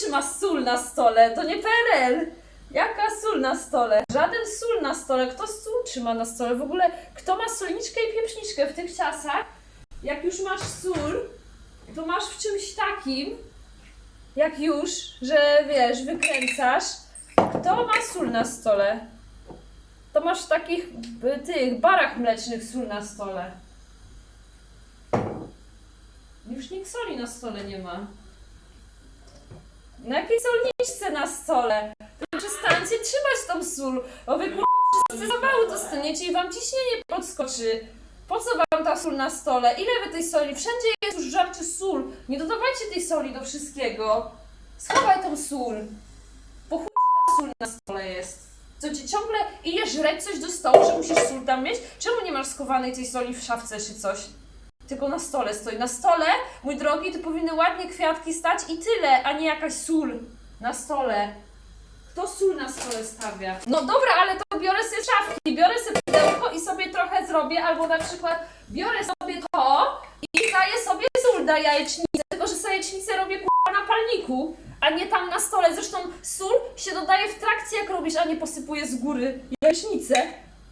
trzyma sól na stole? To nie PRL. Jaka sól na stole? Żaden sól na stole. Kto sól trzyma na stole? W ogóle kto ma solniczkę i pieprzniczkę w tych czasach? Jak już masz sól, to masz w czymś takim, jak już, że wiesz, wykręcasz. Kto ma sól na stole? To masz w takich tych barach mlecznych sól na stole. Już nikt soli na stole nie ma. Na jakiej solniczce na stole? To przestańcie trzymać tą sól, bo wy wszyscy zawału dostaniecie i wam ciśnienie podskoczy. Po co wam ta sól na stole? Ile wy tej soli? Wszędzie jest już żarcie sól. Nie dodawajcie tej soli do wszystkiego. Schowaj tą sól. Po chuj sól na stole jest. Co ci ciągle idziesz żreć coś do stołu, że musisz sól tam mieć? Czemu nie masz schowanej tej soli w szafce czy coś? Tylko na stole stoi. Na stole, mój drogi, to powinny ładnie kwiatki stać i tyle, a nie jakaś sól na stole. Kto sól na stole stawia? No dobra, ale to biorę sobie szafki, biorę sobie pudełko i sobie trochę zrobię, albo na przykład biorę sobie to i daję sobie sól na jajecznicę, tylko że sobie jajecznicę robię kurwa na palniku, a nie tam na stole. Zresztą sól się dodaje w trakcie jak robisz, a nie posypuje z góry jajecznicę.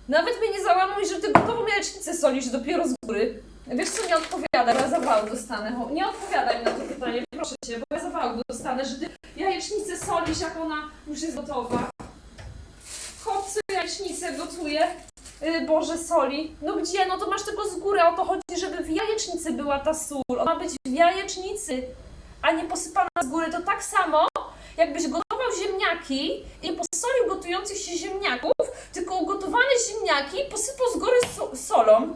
Nawet mnie nie załamuj, że ty gotową jajecznicę solisz dopiero z góry. Wiesz co, nie odpowiadaj, bo ja zawału dostanę. Nie odpowiadaj mi na to pytanie, proszę cię, bo ja zawału dostanę, że ty jajecznicę solisz, jak ona już jest gotowa. Chłopcy jajecznicę gotuje. Yy, Boże, soli. No gdzie? No to masz tylko z góry, o to chodzi, żeby w jajecznicy była ta sól. Ona ma być w jajecznicy, a nie posypana z góry. To tak samo, jakbyś gotował ziemniaki i posolił gotujących się ziemniaków, tylko ugotowane ziemniaki posypał z góry so solą.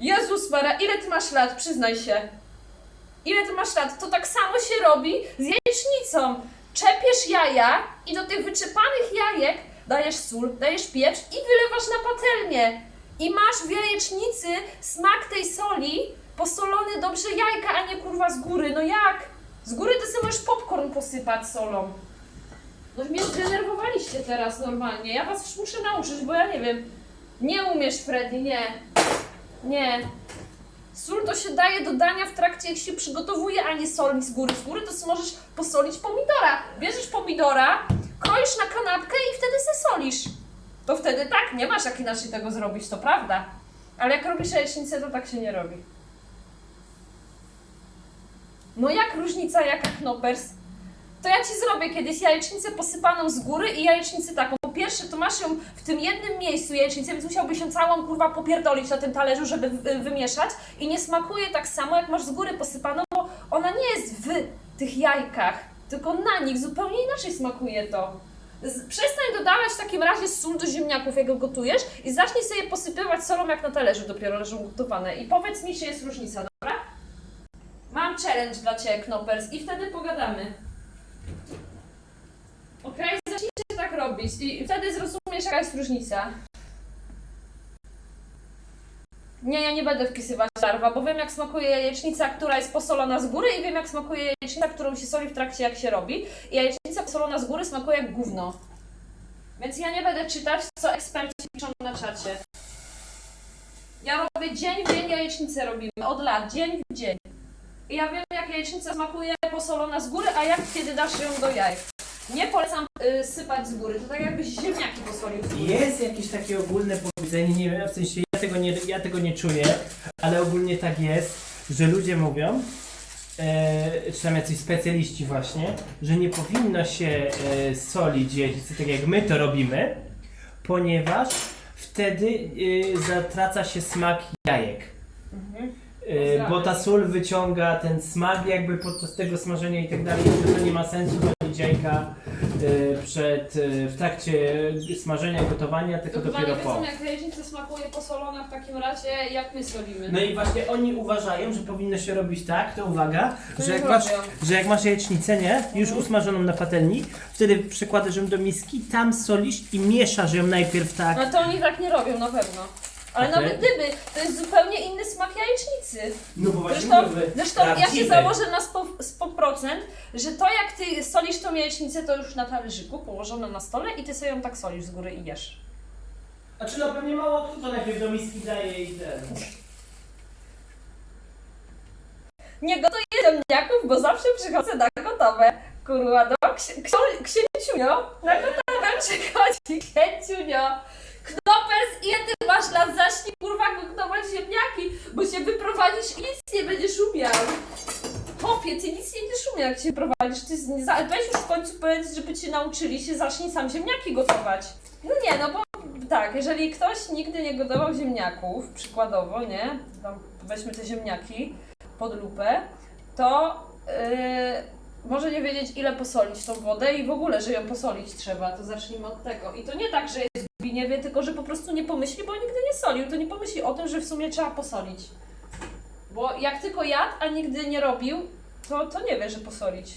Jezus Mara, ile ty masz lat? Przyznaj się. Ile ty masz lat? To tak samo się robi z jajecznicą. Czepiesz jaja i do tych wyczepanych jajek dajesz sól, dajesz pieprz i wylewasz na patelnię. I masz w jajecznicy smak tej soli, posolony dobrze jajka, a nie kurwa z góry. No jak? Z góry to sobie możesz popcorn posypać solą. No mnie zdenerwowaliście teraz normalnie. Ja was muszę nauczyć, bo ja nie wiem. Nie umiesz, Freddy, nie. Nie. Sól to się daje do dania w trakcie, jak się przygotowuje, a nie soli z góry. Z góry to możesz posolić pomidora. Bierzesz pomidora, kroisz na kanapkę i wtedy se solisz. To wtedy tak, nie masz jak inaczej tego zrobić, to prawda. Ale jak robisz jajecznicę, to tak się nie robi. No jak różnica, jaka knopers? To ja ci zrobię kiedyś jajecznicę posypaną z góry i jajecznicę taką. Pierwsze, to masz ją w tym jednym miejscu jajecznicę, więc musiałbyś ją całą kurwa popierdolić na tym talerzu, żeby wy- wymieszać. I nie smakuje tak samo, jak masz z góry posypaną, bo ona nie jest w tych jajkach, tylko na nich. Zupełnie inaczej smakuje to. Przestań dodawać w takim razie sól do ziemniaków, jak go gotujesz i zacznij sobie posypywać solą, jak na talerzu dopiero leżą gotowane. I powiedz mi, czy jest różnica, dobra? Mam challenge dla Ciebie, Knoppers, i wtedy pogadamy. Okej, zacznijcie tak robić i wtedy zrozumiesz, jaka jest różnica. Nie, ja nie będę wpisywać larwa, bo wiem jak smakuje jajecznica, która jest posolona z góry i wiem jak smakuje jajecznica, którą się soli w trakcie jak się robi. I jajecznica posolona z góry smakuje jak gówno. Więc ja nie będę czytać, co eksperci piszą na czacie. Ja robię dzień w dzień jajecznicę robimy, od lat, dzień w dzień. I ja wiem jak jajecznica smakuje posolona z góry, a jak kiedy dasz ją do jaj. Nie polecam y, sypać z góry, to tak jakbyś ziemniaki posolił z góry. Jest jakieś takie ogólne powiedzenie, nie wiem, w sensie ja tego nie, ja tego nie czuję, ale ogólnie tak jest, że ludzie mówią, e, czy tam jacyś specjaliści właśnie, że nie powinno się e, solić jeździć, tak jak my to robimy, ponieważ wtedy e, zatraca się smak jajek. Mhm. Bo ta sól wyciąga ten smak jakby podczas tego smażenia i tak dalej, że to nie ma sensu solić jajka e, przed, e, w trakcie smażenia, gotowania, tylko chyba dopiero nie po. wiedzą jak jajecznica smakuje posolona w takim razie, jak my solimy. No i właśnie oni uważają, że powinno się robić tak, to uwaga, To że jak, masz, że jak masz jajecznicę, nie, już usmażoną na patelni, wtedy przekładasz ją do miski, tam solisz i mieszasz ją najpierw tak. No to oni tak nie robią na pewno. Ale Okej. nawet gdyby, to jest zupełnie inny smak jajecznicy. No bo Zresztą, zresztą ja się założę na 100%, 100%, że to jak ty solisz tą jajecznicę, to już na talerzyku, położone na stole i ty sobie ją tak solisz z góry i jesz. A czy no pewnie mało kto to najpierw do miski daje i ten. nie gotuję ziemniaków, bo zawsze przychodzę na gotowe. Kurwa, no, ksi- ksio- księciunio, na gotowe przychodzi księciunio. Knopers, ile ty masz lat? Zacznij kurwa gotować ziemniaki, bo się wyprowadzisz i nic nie będziesz umiał. Chłopie, ty nic nie będziesz umiał, jak się prowadzisz. Ty z- za- weź już w końcu powiedz, żeby cię nauczyli się, zacznij sam ziemniaki gotować. No nie, no bo tak, jeżeli ktoś nigdy nie gotował ziemniaków, przykładowo, nie? Weźmy te ziemniaki pod lupę, to yy, może nie wiedzieć, ile posolić tą wodę i w ogóle, że ją posolić trzeba, to zacznijmy od tego. I to nie tak, że jest w Biniewie, tylko że po prostu nie pomyśli, bo nigdy nie solił, to nie pomyśli o tym, że w sumie trzeba posolić. Bo jak tylko jadł, a nigdy nie robił, to, to nie wie, że posolić.